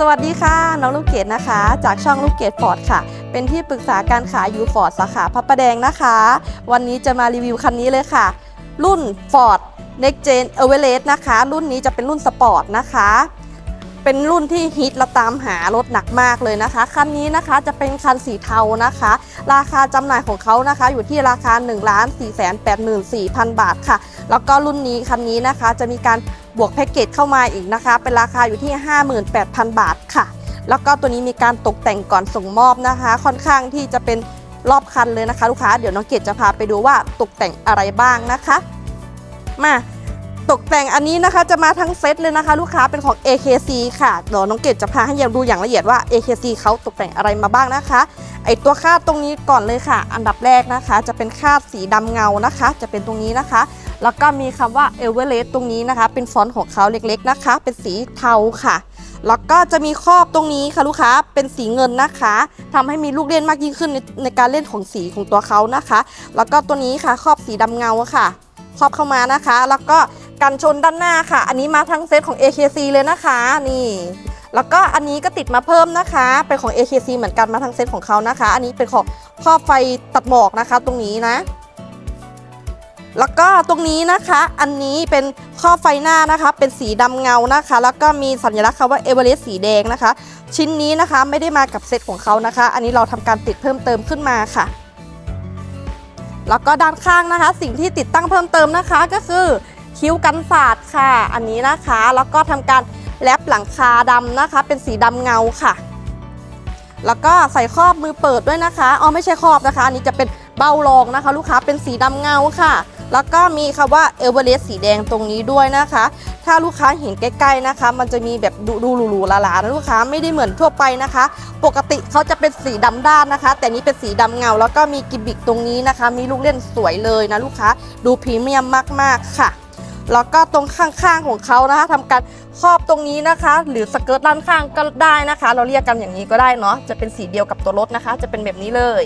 สวัสดีค่ะ น้องลูกเกดนะคะ จากช่องลูกเกดฟอร์ดค่ะ เป็นที่ปรึกษาการขายยูฟอร์ดสาขาพระประแดงนะคะ วันนี้จะมารีวิวคันนี้เลยค่ะ รุ่น Ford Next Gen e v e r e s t นะคะ รุ่นนี้จะเป็นรุ่นสปอร์ตนะคะ เป็นรุ่นที่ฮิตและตามหารถหนักมากเลยนะคะ คันนี้นะคะจะเป็นคันสีเทานะคะ ราคาจำหน่ายของเขานะคะ อยู่ที่ราคา 1 4 8 4 0 0 0 บาทค่ะ แล้วก็รุ่นนี้คันนี้นะคะจะมีการ บวกแพ็กเกจเข้ามาอีกนะคะ เป็นราคาอยู่ที่ 58,000 บาทค่ะ แล้วก็ตัวนี้มีการตกแต่งก่อนส่งมอบนะคะ ค่อนข้างที่จะเป็นรอบคันเลยนะคะ ลูกค้าเดี๋ยวน้องเกดจะพาไปดูว่าตกแต่งอะไรบ้างนะคะ มาตกแต่งอันนี้นะคะจะมาทั้งเซตเลยนะคะ ลูกค้าเป็นของ AKC ค่ะเดี๋ยวน้องเกดจะพาให้ยังดูอย่างละเอียดว่า AKC เขาตกแต่งอะไรมาบ้างนะคะไอตัวคาดตรงนี้ก่อนเลยค่ะ อันดับแรกนะคะ จะเป็นคาดสีดำเงานะคะ จะเป็นตรงนี้นะคะ แล้วก็มีคำว่าเอเวอเรสต์ตรงนี้นะคะ เป็นฟอนต์ของเขาเล็กๆนะคะ เป็นสีเทาค่ะ แล้วก็จะมีครอบตรงนี้ค่ะลูกค้าเป็นสีเงินนะคะทำให้มีลูกเล่นมากยิ่งขึ้นในในการเล่นของสีของตัวเขานะคะ แล้วก็ตัวนี้ค่ะครอบสีดำเงาค่ะ ครอบเข้ามานะคะ แล้วก็กันชนด้านหน้าค่ะ อันนี้มาทั้งเซตของ AKC เลยนะคะนี่แล้วก็อันนี้ก็ติดมาเพิ่มนะคะ เป็นของ AKC เหมือนกันมาทั้งเซตของเขานะคะ อันนี้เป็นของครอบไฟตัดหมอกนะคะ ตรงนี้นะ แล้วก็ตรงนี้นะคะอันนี้เป็นครอบไฟหน้านะคะเป็นสีดำเงานะคะ แล้วก็มีสัญลักษณ์คำว่าเอเวอเรสต์สีแดงนะคะ ชิ้นนี้นะคะไม่ได้มากับเซตของเขานะคะ อันนี้เราทำการติดเพิ่มเติมขึ้นมาค่ะ แล้วก็ด้านข้างนะคะ สิ่งที่ติดตั้งเพิ่มเติมนะคะ ก็คือคิ้วกันศาสตร์ค่ะ อันนี้นะคะ แล้วก็ทำการแลปหลังคาดำนะคะ เป็นสีดำเงาค่ะ แล้วก็ใส่ครอบมือเปิดด้วยนะคะอ๋อไม่ใช่ครอบนะคะ อันนี้จะเป็นเบ้ารองนะคะ ลูกค้าเป็นสีดำเงาค่ะ แล้วก็มีคำว่าเอเวอเรสต์สีแดงตรงนี้ด้วยนะคะ ถ้าลูกค้าเห็นใกล้ๆนะคะ มันจะมีแบบดูดูหรูๆหลาๆนะลูกค้าไม่ได้เหมือนทั่วไปนะคะ ปกติเขาจะเป็นสีดำด้านนะคะ แต่นี้เป็นสีดำเงา แล้วก็มีกิมบิกตรงนี้นะคะ มีลูกเล่นสวยเลยนะลูกค้าดูพรีเมียมมากๆค่ะแล้วก็ตรงข้างๆของเขานะคะทำการครอบตรงนี้นะคะ หรือสเกิร์ตด้านข้างก็ได้นะคะ เราเรียกกันอย่างนี้ก็ได้เนาะจะเป็นสีเดียวกับตัวรถนะคะ จะเป็นแบบนี้เลย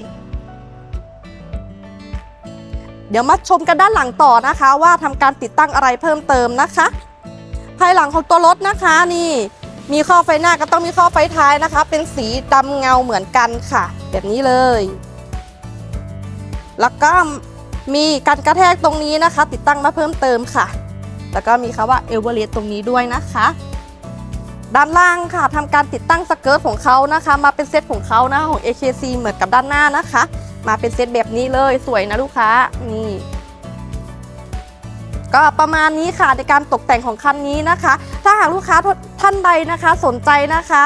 เดี๋ยวมาชมกันด้านหลังต่อนะคะ ว่าทำการติดตั้งอะไรเพิ่มเติมนะคะ ภายหลังของตัวรถนะคะนี่ มีข้อไฟหน้าก็ต้องมีข้อไฟท้ายนะคะ เป็นสีดำเงาเหมือนกันค่ะ แบบนี้เลย แล้วก็มีการกระแทกตรงนี้นะคะ ติดตั้งมาเพิ่มเติมค่ะ แล้วก็มีคำว่าเอเวอเรสตรงนี้ด้วยนะคะด้านล่างค่ะทำการติดตั้งสเกิร์ตของเขานะคะ มาเป็นเซตของเขานะของ AKC เหมือนกับด้านหน้านะคะ มาเป็นเซตแบบนี้เลยสวยนะลูกค้านี่ก็ประมาณนี้ค่ะในการตกแต่งของคันนี้นะคะ ถ้าหากลูกค้าท่านใดนะคะสนใจนะคะ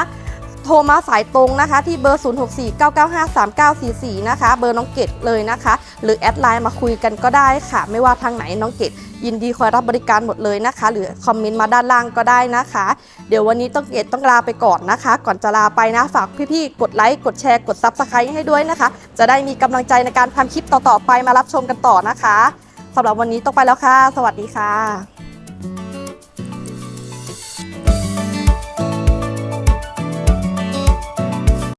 โทรมาสายตรงนะคะ ที่เบอร์ 0649953944 นะคะ เบอร์น้องเกดเลยนะคะ หรือแอดไลน์มาคุยกันก็ได้ค่ะ ไม่ว่าทางไหนน้องเกดยินดีคอยรับบริการหมดเลยนะคะ หรือคอมเมนต์มาด้านล่างก็ได้นะคะ เดี๋ยววันนี้ต้องเกดต้องลาไปก่อนนะคะ ก่อนจะลาไปนะฝากพี่ๆกดไลค์กดแชร์กดซับสไครต์ให้ด้วยนะคะ จะได้มีกำลังใจในการทำคลิปต่อๆไปมารับชมกันต่อนะคะสำหรับวันนี้ต้องไปแล้วค่ะ สวัสดีค่ะ